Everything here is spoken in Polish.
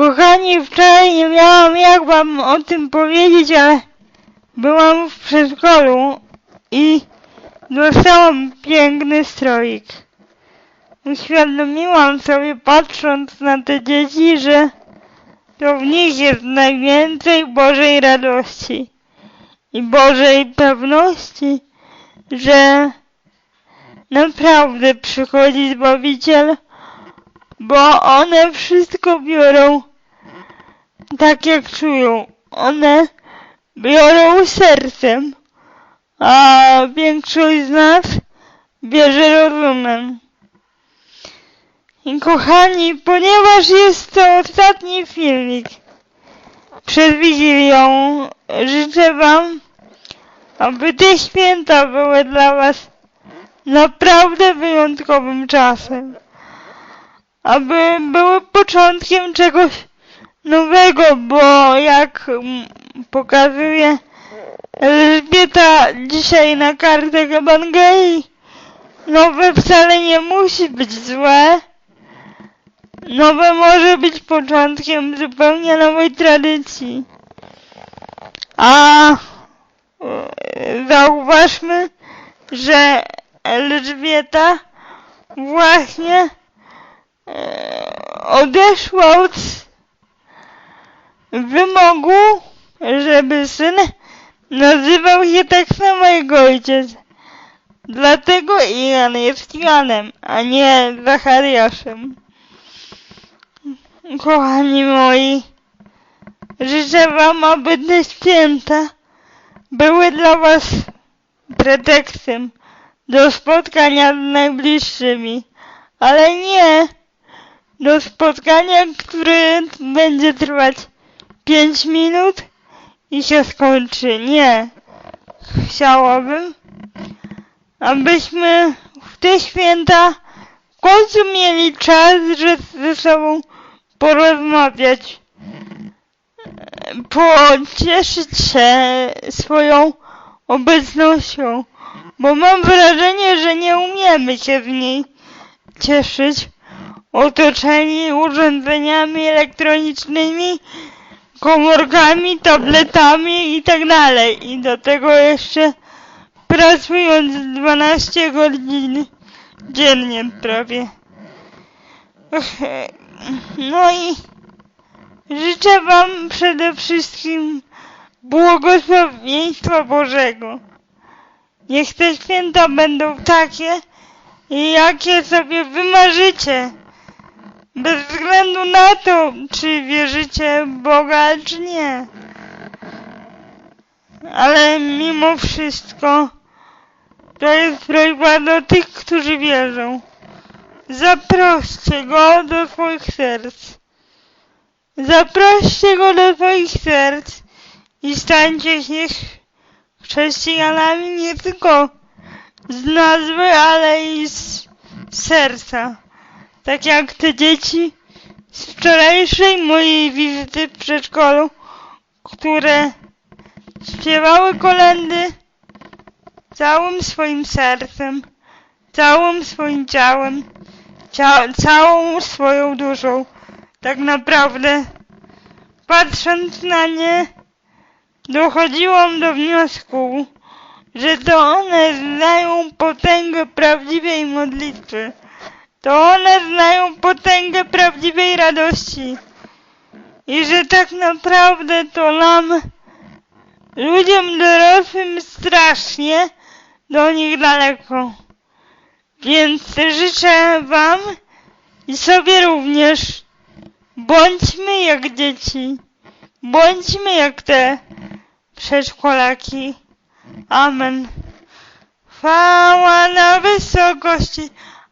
Kochani, wczoraj nie miałam jak wam o tym powiedzieć, ale byłam w przedszkolu i dostałam piękny stroik. Uświadomiłam sobie patrząc na te dzieci, że to w nich jest najwięcej Bożej radości i Bożej pewności, że naprawdę przychodzi Zbawiciel, bo one wszystko biorą tak jak czują. One biorą sercem, a większość z nas bierze rozumem. I kochani, ponieważ jest to ostatni filmik przed Wigilią, życzę Wam, aby te święta były dla Was naprawdę wyjątkowym czasem. Aby były początkiem czegoś nowego, bo jak mm, pokazuje Elżbieta dzisiaj na kartach Ewangelii, nowe wcale nie musi być złe. Nowe może być początkiem zupełnie nowej tradycji. A e, zauważmy, że Elżbieta właśnie e, odeszła od wymogu, żeby syn nazywał się tak samo jak ojciec. Dlatego Jan jest Janem, a nie Zachariaszem. Kochani moi, życzę wam, aby te święta były dla was pretekstem do spotkania z najbliższymi, ale nie do spotkania, które będzie trwać 5 minut i się skończy. Nie. Chciałabym, abyśmy w te święta w końcu mieli czas, że ze sobą porozmawiać, pocieszyć się swoją obecnością, bo mam wrażenie, że nie umiemy się w niej cieszyć, otoczeni urządzeniami elektronicznymi, komórkami, tabletami i tak dalej. I do tego jeszcze pracując 12 godzin dziennie prawie. No i życzę Wam przede wszystkim błogosławieństwa Bożego. Niech te święta będą takie, jakie sobie wymarzycie. Bez względu na to, czy wierzycie w Boga, czy nie. Ale mimo wszystko to jest prośba do tych, którzy wierzą. Zaproście Go do swoich serc. Zaproście Go do swoich serc i stańcie się chrześcijanami nie tylko z nazwy, ale i z serca. Tak jak te dzieci z wczorajszej mojej wizyty w przedszkolu, które śpiewały kolendy całym swoim sercem, całym swoim ciałem, cia całą swoją duszą. Tak naprawdę, patrząc na nie, dochodziłam do wniosku, że to one znają potęgę prawdziwej modlitwy. To one znają potęgę prawdziwej radości. I że tak naprawdę to nam, ludziom dorosłym, strasznie do nich daleko. Więc życzę Wam i sobie również, bądźmy jak dzieci, bądźmy jak te przedszkolaki. Amen. Chwała na wysokości,